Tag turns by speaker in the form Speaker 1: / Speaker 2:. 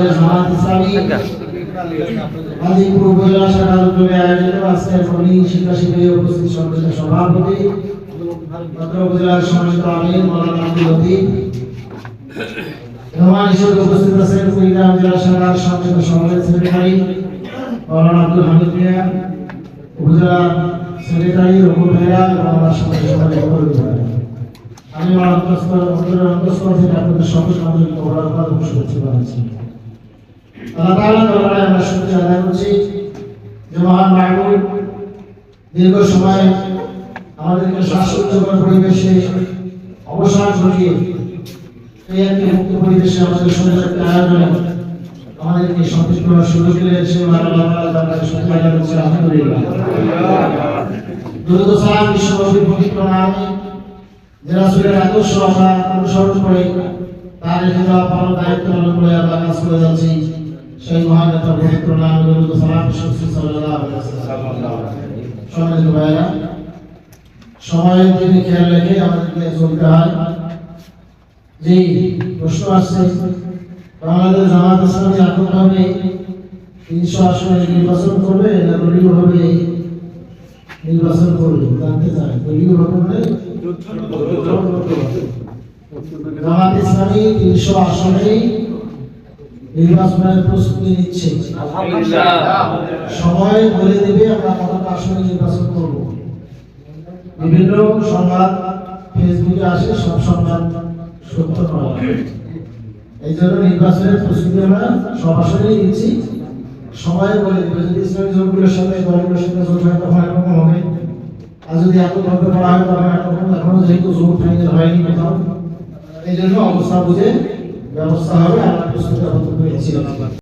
Speaker 1: বাংলাদেশ জামাত ইসলামী গাজীপুর উপজেলা শাখার উদ্যোগে আয়োজিত আজকের ফলি শিক্ষা শিবিরে উপস্থিত সম্মানিত সভাপতি ভদ্র উপজেলার সম্মানিত আমির মৌলানা আব্দুল লতিফ। মেহমান হিসেবে উপস্থিত আছেন কুড়িগ্রাম জেলা শাখার সম্মানিত সভাপতি সেক্রেটারি মৌলানা আব্দুল হামিদ মিয়া, উপজেলা সেক্রেটারি রঘু মেহরা এবং আমার সঙ্গে সবাই আমি আমার অন্তঃস্থল অন্তরের অন্তঃস্থল থেকে আপনাদের সকল সামাজিক মোবারকবাদ এবং শুভেচ্ছা জানাচ্ছি। আল্লাহ দীর্ঘ সময় আমাদেরকে শ্বাসরুদ্ধকর পরিবেশে এই একটি আমাদেরকে সন্তুষ্ট হওয়ার সুযোগ সে আল্লাহ তাআলা দরবারে শুকরিয়া আদায় করছি। আলহামদুলিল্লাহ। দুরুদ সালাম বিশ্বনবীর পবিত্র নামে যে রাসূলের আদর্শ আমরা অনুসরণ করে তার দেওয়া পালন দায়িত্ব পালন করে আমরা কাজ করে যাচ্ছি। সেই মহান নেতার পবিত্র নাম দুরুদ সালাম বিশ্বনবী সাল্লাল্লাহু খেয়াল রেখে আমাদেরকে চলতে হয়। যে প্রশ্ন আসছে, বাংলাদেশ ইসলামী এককভাবে তিনশো আসনে নির্বাচন করবে না দলীয়ভাবে নির্বাচন করবে? জানতে চাই মানে? জামাত ইসলামী তিনশো আসনেই নির্বাচনের প্রস্তুতি নিচ্ছে। সময় বলে দেবে আমরা কতটা আসনে নির্বাচন করব। বিভিন্ন সংবাদ ফেসবুকে আসে সব সংবাদ সত্য নয়। এই জন্য নির্বাচনের প্রস্তুতি আমরা সব আসনেই নিচ্ছি। সময় বলে দেবে যদি ইসলামী জোটগুলোর সাথে দলগুলোর সাথে জোট হয় তখন একরকম হবে। আর যদি এককভাবে করা হয় তখন একরকম এখনও যেহেতু জোট ফাইনাল হয়নি কোথাও। এই জন্য অবস্থা বুঝে ব্যবস্থা হবে আল্লাহ হয়েছি